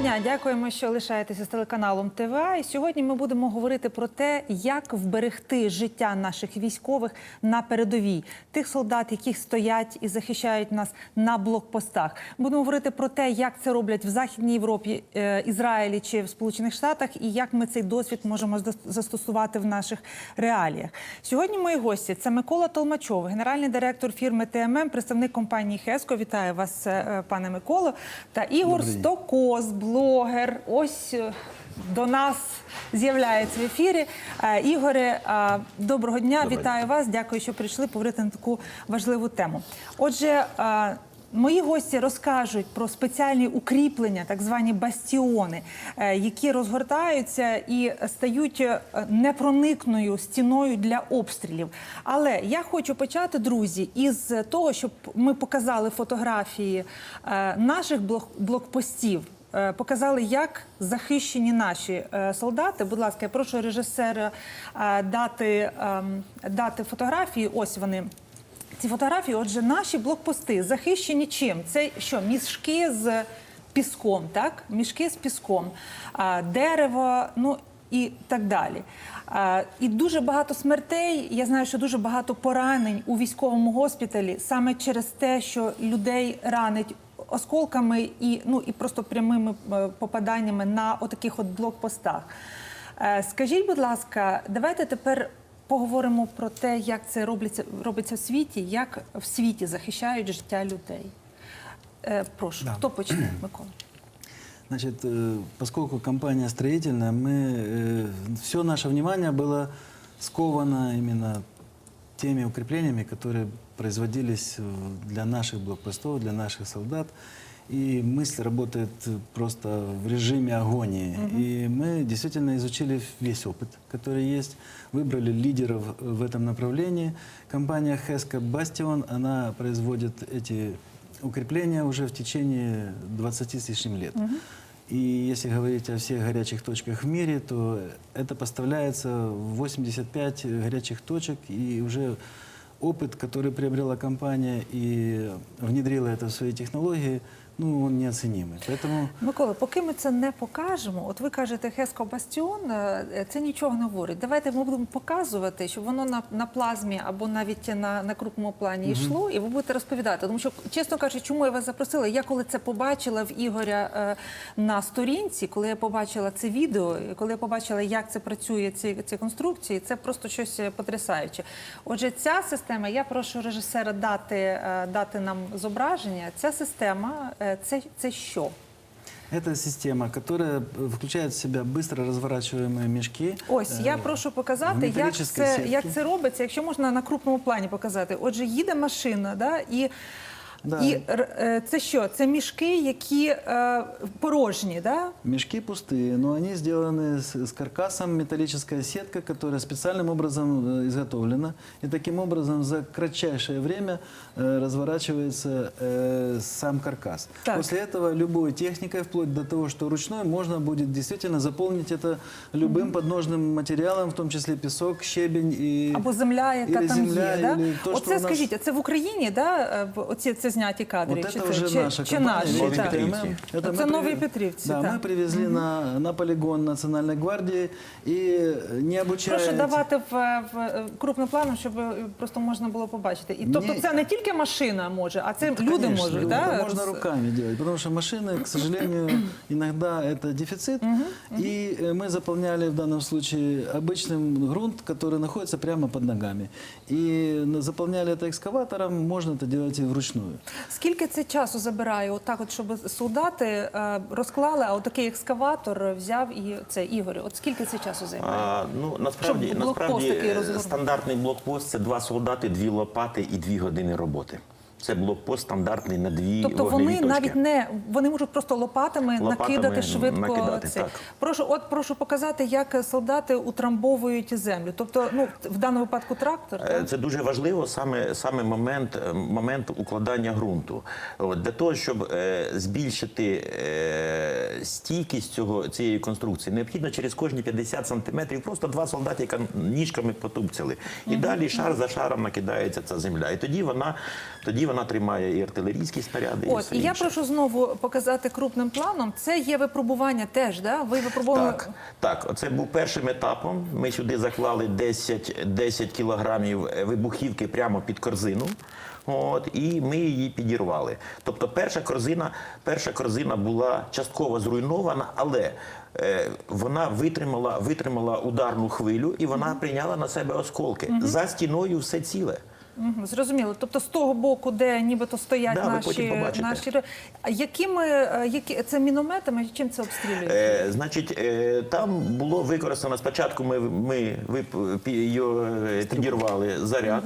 Дня, дякуємо, що лишаєтеся з телеканалом ТВА. І сьогодні ми будемо говорити про те, як вберегти життя наших військових на передовій, тих солдат, які стоять і захищають нас на блокпостах. Будемо говорити про те, як це роблять в Західній Європі, е, Ізраїлі чи в Сполучених Штатах, і як ми цей досвід можемо застосувати в наших реаліях. Сьогодні мої гості це Микола Толмачов, генеральний директор фірми ТММ, представник компанії Хеско. Вітаю вас, е, пане Миколо, та Ігор. Стокос, блогер. Ось е, до нас з'являється в ефірі. Е, Ігоре, е, доброго дня, Доброго вітаю вас. Дякую, що прийшли поговорити на таку важливу тему. Отже, Мої гості розкажуть про спеціальні укріплення, так звані бастіони, які розгортаються і стають непроникною стіною для обстрілів. Але я хочу почати, друзі, із того, щоб ми показали фотографії наших блок- блокпостів. Е, Показали, як захищені наші е, солдати. Будь ласка, я прошу режисера е, дати, ем, дати фотографії. Ось вони. Ці фотографії, отже, наші блокпости захищені чим? Це що, мішки з піском, так? Мішки з піском, дерево, ну і так далі. І дуже багато смертей. Я знаю, що дуже багато поранень у військовому госпіталі саме через те, що людей ранить осколками і, ну, і просто прямими е, попаданнями на отаких от блокпостах. Е, Скажіть, будь ласка, давайте тепер поговоримо про те, як це робиться, робиться в світі, як в світі захищають життя людей. Е, прошу, Да. хто почне, Микола? Значит, э, поскольку компания строительная, мы все наше внимание было сковано именно теми укреплениями, которые производились э, для наших блокпостов, для наших солдат. И мысль работает э, просто в режиме агонии. И мы действительно изучили весь опыт, который есть, выбрали лидеров в этом направлении. Компания Хеска Бастион, она производит эти укрепления уже в течение 20 с лишним лет. И если говорить о всех горячих точках в мире, то это поставляется в 85 горячих точек, и уже опыт, который приобрела компания и внедрила это в свои технологии, ну, он неоценимый. Поэтому Микола, поки ми це не покажемо, от ви кажете Хеско Бастіон, е, це нічого не говорить. Давайте ми будемо показувати, щоб воно на, на плазмі або навіть на, на крупному плані йшло, і ви будете розповідати. Тому що, чесно кажучи, чому я вас запросила? Я коли це побачила в Ігоря е, на сторінці, коли я побачила це відео, коли я побачила, як це працює, ці, ці конструкції, це просто щось е, потрясаюче. Отже, ця система, я прошу режисера дати, е, дати нам зображення. Ця система е, це, це що? это система, которая э, включает в себя быстро разворачиваемые мешки. Ось я э, прошу в показати, як металічній це, сітці. як це робиться, якщо можна на крупному плані показати. Отже, їде машина, да, і, Да. і р- е, це що? Це мішки, які е, порожні, да? Мешки пустые, но они сделаны с, с каркасом, металлическая сетка, которая специальным образом э, изготовлена. И таким образом за кратчайшее время э, разворачивается э, сам каркас. Так. После этого любой техникой, вплоть до того, что ручной, можно будет действительно заполнить это любым подножным материалом, в том числе песок, щебень и... Або земля, яка или там земля, є. Да? или то, що Оце у нас- скажіть, а це в Україні, да? е, в- оці це зняті кадри? Вот чи это це, уже чи, наша чи компания. наші? Нові так? Петрівці. Это Это мы Новые привез- Петривцы, Да, да. мы привезли на, на полигон Национальной гвардии и не обучая... Прошу эти- давати в, в крупним планом, щоб е, просто можна було побачити. І тобто Ні. це не тільки машина може, а це люди Конечно, можуть, это да? можно роз- руками делать, потому что машины, к сожалению, иногда это дефицит. И э, мы заполняли в данном случае обычным грунт, который находится прямо под ногами. И на- заполняли это экскаватором, можно это делать и вручную. Скільки це часу забирає, отак, от, щоб солдати е, розклали, а отакий екскаватор взяв і це Ігор. От скільки це часу займає? А, ну насправді, Щоб насправді е, стандартний блокпост це два солдати, дві лопати і дві години роботи. Це блокпост стандартний на дві Тобто вогневі вони точки. навіть не вони можуть просто лопатами, Лопатами накидати швидко. накидати, це. так. Прошу, от прошу показати, як солдати утрамбовують землю. Тобто, ну в даному випадку трактор. Е, так? Це дуже важливо саме, саме момент, е, момент укладання ґрунту. От, для того, щоб е, збільшити е, стійкість цього, цієї конструкції, необхідно через кожні 50 сантиметрів просто два солдати, яка ніжками потупцяли. І далі шар за шаром накидається ця земля. І тоді вона, тоді вона тримає і артилерійські снаряди. і От все і я прошу знову показати крупним планом. Це є випробування теж. Да? Ви випробовували Так, так, оце був першим етапом. Ми сюди заклали 10, 10 кілограмів е, вибухівки прямо під корзину. От, і ми її підірвали. Тобто перша корзина, перша корзина була частково зруйнована, але е, вона витримала, витримала ударну хвилю і вона прийняла на себе осколки. За стіною все ціле. Мгм, Зрозуміло. Тобто з того боку, де нібито стоять Да, наші, наші якими е, які це мінометами? Чим це обстрілюють? Е, значить, е, там було використано спочатку. Ми, ми вип, е, підірвали заряд.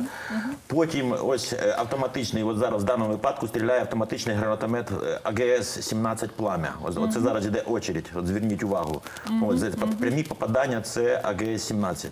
Потім ось е, автоматичний, от зараз в даному випадку стріляє автоматичний гранатомет е, АГС-17 пламя. Ось, Оце зараз іде очередь. От зверніть увагу. Ось це прямі попадання це АГС-17.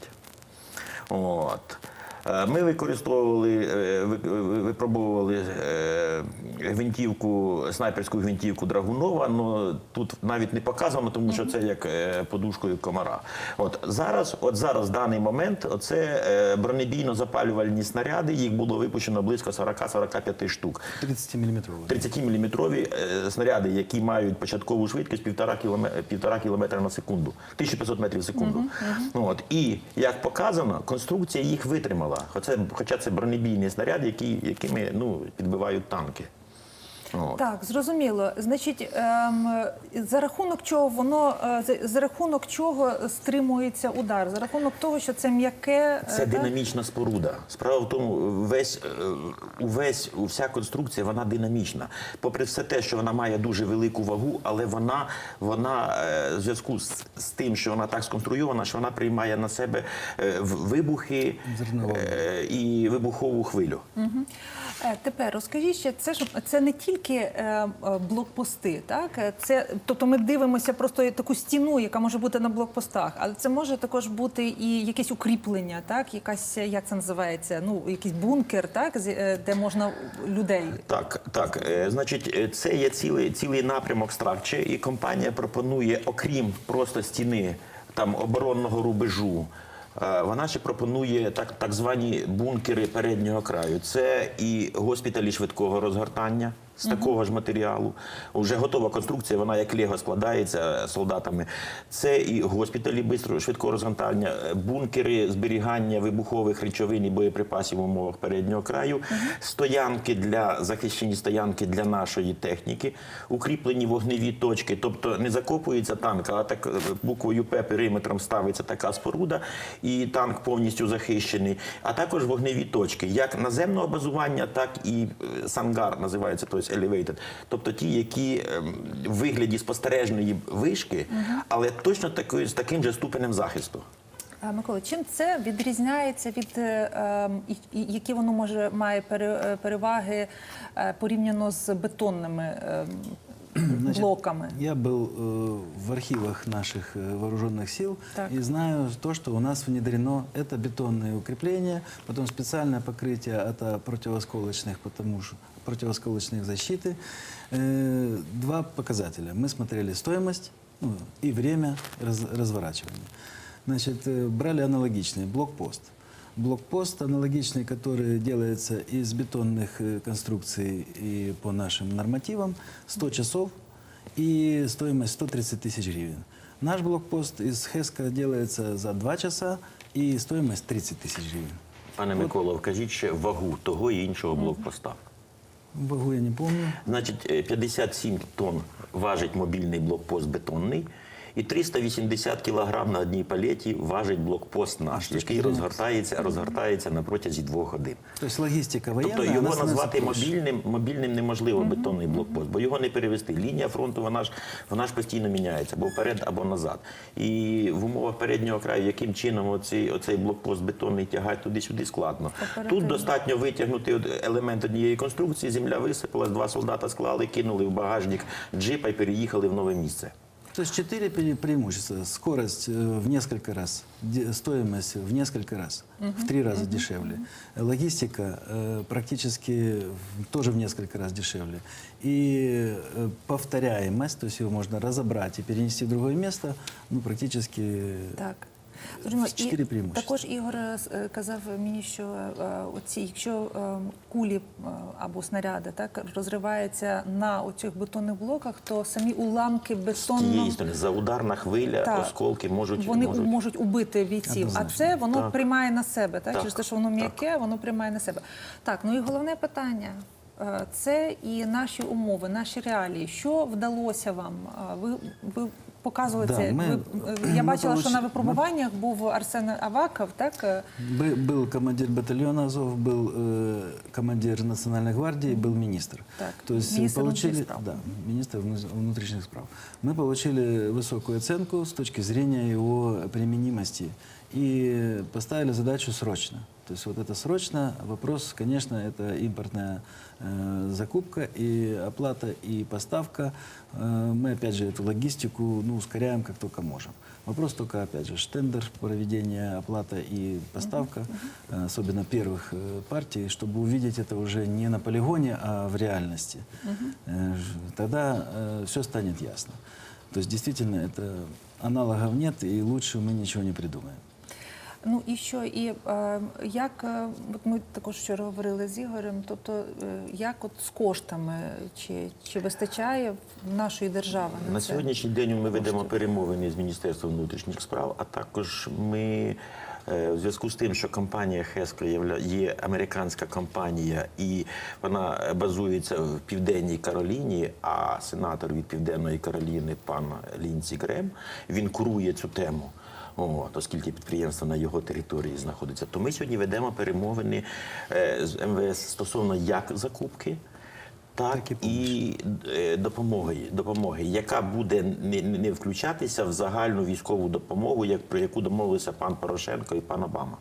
От. Е, Ми використовували, е, ви- ви- випробовували е, гвинтівку, снайперську гвинтівку Драгунова, але тут навіть не показано, тому що це як подушкою комара. От зараз, от зараз, в даний момент, це бронебійно-запалювальні снаряди, їх було випущено близько 40-45 штук. 30-миллиметровый. 30-мм е, снаряди, які мають початкову швидкість 1,5 кілометра, 1,5 кілометра на секунду, 1500 метрів в секунду. От. І, як показано, конструкція їх витримала. Хоча, хоча це бронебійний снаряд, який, якими ну, підбивають танки. От. Так, зрозуміло. Значить, ем, за рахунок чого воно е, за, за рахунок чого стримується удар? За рахунок того, що це м'яке е, Це так? динамічна споруда. Справа в тому, весь, е, увесь, вся конструкція вона динамічна. Попри все те, що вона має дуже велику вагу, але вона, вона в зв'язку з, з тим, що вона так сконструйована, що вона приймає на себе в- вибухи і вибухову хвилю. Тепер розкажіть ще, це ж це не тільки е, е, блокпости, так Е, це тобто ми дивимося просто таку стіну, яка може бути на блокпостах, але це може також бути і якесь укріплення, так якась як це називається? Ну якийсь бункер, так де можна людей. Так, так. Значить, це є цілий, цілий напрямок Стракче, і компанія пропонує, окрім просто стіни там оборонного рубежу. Вона ще пропонує так, так звані бункери переднього краю. Це і госпіталі швидкого розгортання з такого ж матеріалу. Уже готова конструкція, вона як лего складається солдатами. Це і госпіталі бистрого швидкого розгортання, е, бункери зберігання вибухових речовин і боєприпасів в умовах переднього краю, стоянки для захищені стоянки для нашої техніки, укріплені вогневі точки, тобто не закопується танк, а так е, буквою П периметром ставиться така споруда, і танк повністю захищений. А також вогневі точки, як наземного базування, так і е, сангар називається, тобто elevated. Тобто ті, які ем, в вигляді спостережної вишки, але точно такою з таким же ступенем захисту. Микола, чим це відрізняється від е, ем, які воно може має е, переваги е, порівняно з бетонними ем, Значит, блоками? Я был э, в архивах наших э, вооруженных сил Так. и знаю то, что у нас внедрено это бетонные укрепления, потом специальное покрытие это противосколочных, потому что противосколочных защиты. Э, два показателя. Мы смотрели стоимость ну, и время раз- разворачивания. Значит, э, брали аналогичный блокпост. Блокпост аналогичный, который делается из бетонных э, конструкций и по нашим нормативам, 100 часов и стоимость 130 тысяч гривен. Наш блокпост из Хеска делается за 2 часа и стоимость 30 тысяч гривен. Пане Микола, вкажіть ще вагу того і іншого блокпоста. Вагу я не помню. Значить, е, 57 тонн важить мобільний блокпост бетонний, і 380 кілограм на одній палеті важить блокпост наш, який розгортається, розгортається на протязі двох годин. То есть логистика военная. Тобто його назвати мобільним, мобільним неможливо бетонний блокпост, бо його не перевести. Лінія фронту вона ж вона ж постійно міняється, або вперед, або назад. І в умовах переднього краю, яким чином оцей, оцей блокпост бетонний тягати туди-сюди складно. Тут достатньо витягнути елемент однієї конструкції, земля висипалась, два солдата склали, кинули в багажник джипа і переїхали в нове місце. То есть четыре пре- преимущества. Скорость э, в несколько раз, де- стоимость в несколько раз, в три раза дешевле. Логистика э, практически в- тоже в несколько раз дешевле. И э, повторяемость, то есть его можно разобрать и перенести в другое место, ну, практически Так. Зрозуміло. Чотири І також Ігор е, е, казав мені, що е, оці, якщо кулі або снаряди так розриваються на оцих бетонних блоках, то самі уламки бетонного сторони, за ударна хвиля, Так. осколки можуть, вони можуть можуть убити бійців, а це воно Так. приймає на себе. Так? Так. через те, що воно м'яке, воно приймає на себе. Так, ну і головне питання. Це і наші умови, наші реалії. Що вдалося вам? Ви, ви показували Да, це. ми- ви, е, я ми бачила, що получ- на випробуваннях був Арсен Аваков, так? Е, Бы- Был командир батальона Азов, был э, командир Национальной гвардии, был министр. Так, То есть министр получили, внутренних справ. да, министр вну- внутренних справ. Мы получили высокую оценку с точки зрения его применимости и поставили задачу срочно. То есть вот это срочно вопрос, конечно, это импортная э, закупка и оплата и поставка. Э, мы опять же эту логистику ну, ускоряем как только можем. Вопрос только, опять же, штендер, проведение, оплата и поставка, э, особенно первых э, партий, чтобы увидеть это уже не на полигоне, а в реальности. Э, Тогда все станет ясно. То есть действительно это аналогов нет, и лучше мы ничего не придумаем. Ну і що, і е, як е, от ми також вчора говорили з Ігорем, тобто е, як от з коштами, чи, чи вистачає нашої держави на, На це? сьогоднішній день ми ведемо перемовини з Міністерством внутрішніх справ, а також ми е, в зв'язку з тим, що компанія Хеско є американська компанія, і вона базується в Південній Кароліні, а сенатор від Південної Кароліни, пан Лінці Грем, він курує цю тему. От, оскільки підприємство на його території знаходиться, то ми сьогодні ведемо перемовини е, з МВС стосовно як закупки, так, Так і і е, допомоги, допомоги, яка буде не не включатися в загальну військову допомогу, як про яку домовилися пан Порошенко і пан Обама.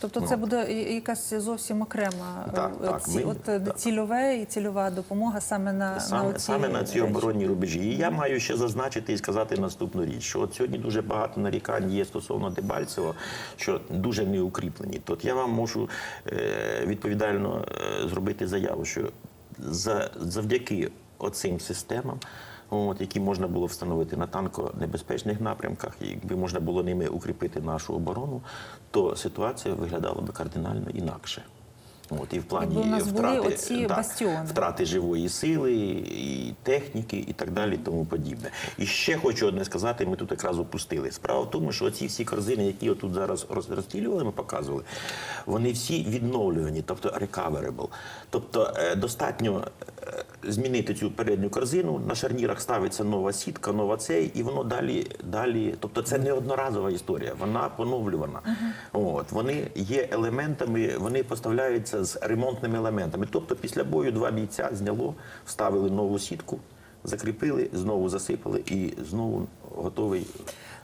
Тобто це буде якась зовсім окрема е, Так, так, ці- ми- от, е, так. цільове і цільова допомога саме на, Саме, на, оці саме на ці оборонні рубежі. І я маю ще зазначити і сказати наступну річ, що от сьогодні дуже багато нарікань є стосовно Дебальцева, що дуже не укріплені. Тут я вам можу е, відповідально зробити заяву, що за, завдяки оцим системам. От, які можна було встановити на танконебезпечних напрямках, і якби можна було ними укріпити нашу оборону, то ситуація виглядала би кардинально інакше. От, і в плані були втрати, оці бастіони. втрати живої сили, і техніки, і так далі, і тому подібне. І ще хочу одне сказати, ми тут якраз опустили. Справа в тому, що оці всі корзини, які отут зараз роз- розстрілювали, ми показували, вони всі відновлювані, тобто recoverable. Тобто е, достатньо змінити цю передню корзину, на шарнірах ставиться нова сітка, нова цей, і воно далі, далі. Тобто це не одноразова історія, вона поновлювана. От, вони є елементами, вони поставляються з ремонтними елементами. Тобто після бою два бійця зняло, вставили нову сітку, закріпили, знову засипали і знову готовий.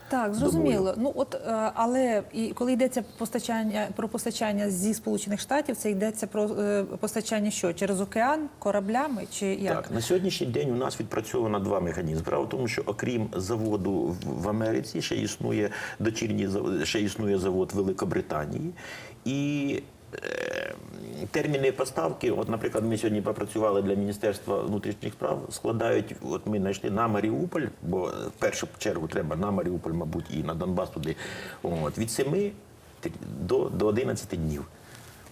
Так, зрозуміло. Ну от е, але і коли йдеться постачання про постачання зі Сполучених Штатів, це йдеться про е, постачання що через океан кораблями чи як? Так, на сьогоднішній день у нас відпрацьовано два механізми. Справа в тому, що окрім заводу в- Америці, ще існує дочірній ще існує завод Великобританії. І е, терміни поставки, от, наприклад, ми сьогодні попрацювали для Міністерства внутрішніх справ, складають, от ми знайшли на Маріуполь, бо в першу чергу треба на Маріуполь, мабуть, і на Донбас туди, от, від 7 до, до 11 днів.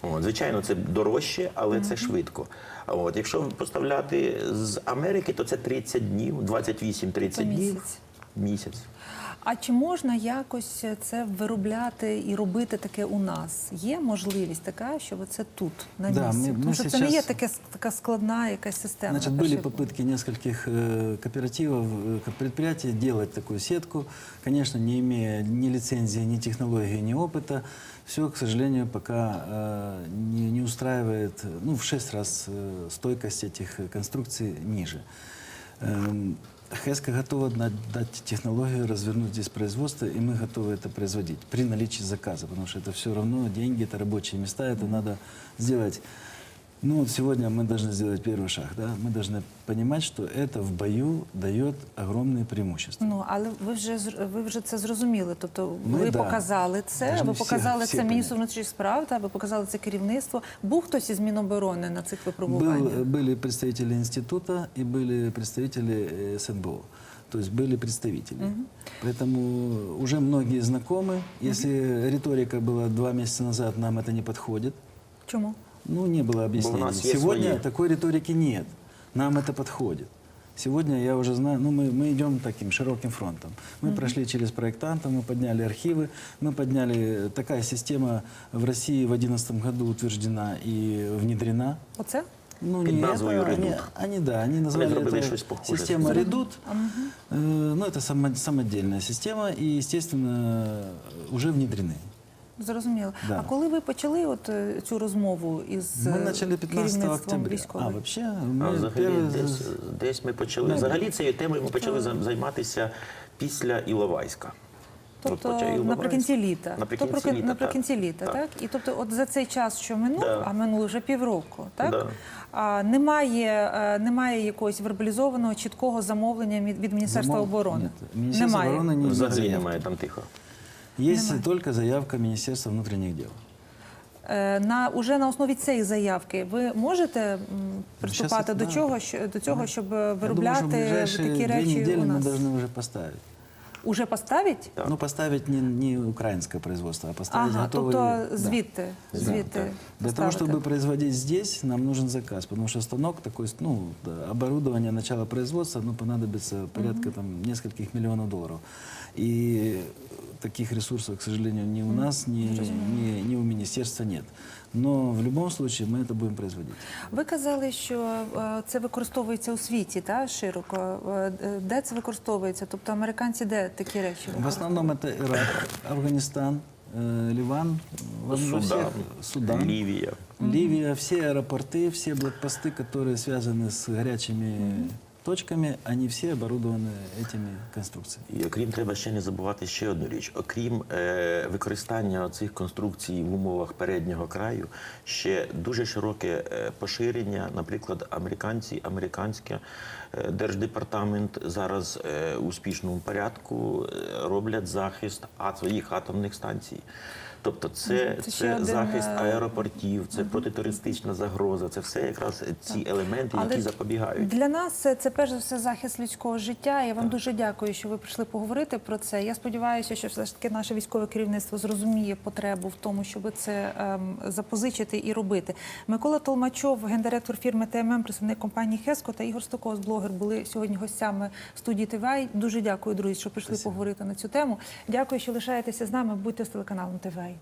От, звичайно, це дорожче, але це швидко. От, якщо поставляти з Америки, то це 30 днів, 28-30 То днів. місяць. Місяць. А чи можна якось це виробляти і робити таке у нас? Є можливість така, щоб це тут на Да, місці? ми- Тому ми що це не є сейчас- таке така складна якась система. Значит, така, были щоб- попытки нескольких э, кооперативов, э, ко- предприятий делать такую сетку. Конечно, не имея ни лицензии, ни технологии, ни опыта, все, к сожалению, пока э, не, не устраивает, ну, в шесть раз э, стойкость этих э, конструкций ниже. Эм, ХЭСКО готова на- дать технологию, развернуть здесь производство, и мы готовы это производить при наличии заказа, потому что это все равно деньги, это рабочие места, это надо сделать. Ну вот сегодня мы должны сделать первый шаг, да? Мы должны понимать, что это в бою дает огромные преимущества. Ну але ви вже зр- ви вже це зрозуміли. Тобто Ми, ви да. показали це. Должны Ви всі- показали всі це міністру поняти. внутрішніх справ. Та ви показали це керівництво. Був хтось із Міноборони на цих випробуваннях? Был, были представители института и были представители э, СНБО. то есть были представители. Поэтому уже многие знакомы. Если риторика была два месяца назад, нам это не подходит. Чому? Ну, не было объяснений. нас есть Сегодня свои. такой риторики нет. Нам это подходит. Сегодня я уже знаю, ну мы, мы идем таким широким фронтом. Мы прошли через проектантов, мы подняли архивы, мы подняли... Такая система в России в 2011 году утверждена и внедрена. Оце? Ну, Под не назвою это, они, «Редут». они, да, они назвали зробили это щось похоже. система Редут. Э, ну, это само- самодельная система и, естественно, уже внедрены. Зрозуміло. Да. А коли ви почали от е, цю розмову із Мы е, начали 15 керівництвом октября. військової? А вообще, А мы взагалі первый- десь, десь ми почали. Взагалі цією темою ми почали зай- займатися після Іловайська. От Тобто почав Іловайськ. наприкінці літа. Наприкінці Тобто, літа, наприкінці так. літа, Так. так? І тобто, от за цей час, що минув, Да. а минуло вже півроку, так? Да. А, немає, е, немає якогось вербалізованого чіткого замовлення від, від Міністерства Замов- оборони. Нет, Министерство немає. обороны не Взагалі заявки. немає там тихо. Есть только заявка Министерства внутренних дел. Е, На уже на основі цієї заявки ви можете м, приступати Щас, до да. чого, що до цього, щоб е, Я думаю, что в виробляти ближайшие такі две речі недели у мы нас? должны уже поставить. Уже поставить? Так. Ну, поставить не, не украинское производство, а поставить Ага, готовые... тобто да. звідти, Да, звідти да. Для того, поставити. чтобы производить здесь, нам нужен заказ, потому что станок такой, ну, да, оборудование начала производства, ну, понадобится порядка там нескольких миллионов долларов. И таких ресурсов, к сожалению, ни у нас, ни, ни, ни у министерства нет. Но в любом случае мы это будем производить. Ви казали, що е, це використовується у світі, та широко. Е, е, Де це використовується? Тобто американці де такі речі? В основном это Ирак, Афганистан, э, Ливан, во- во Судан, всех- Судан, Лівія. Ливия, все аэропорты, все блокпосты, которые связаны с горячими точками, они все оборудованы этими конструкциями. І окрім треба ще не забувати ще одну річ. Окрім е, використання цих конструкцій в умовах переднього краю, ще дуже широке е, поширення. Наприклад, американці, американське е, держдепартамент зараз е, успішному порядку е, роблять захист своїх атомних станцій. Тобто, це, Це це, один, захист е, аеропортів, це протитерористична загроза. Це все якраз ці елементи, які запобігають. Для нас це, це перш за все захист людського життя. Я вам дуже дякую, що ви прийшли поговорити про це. Я сподіваюся, що все ж таки наше військове керівництво зрозуміє потребу в тому, щоб це ем, запозичити і робити. Микола Толмачов, гендиректор фірми ТММ, представник компанії Хеско та Ігор Стокос, блогер, були сьогодні гостями студії ТВА. Дуже дякую, друзі, що прийшли поговорити на цю тему. Дякую, що лишаєтеся з нами. Будьте з телеканалом ТВА.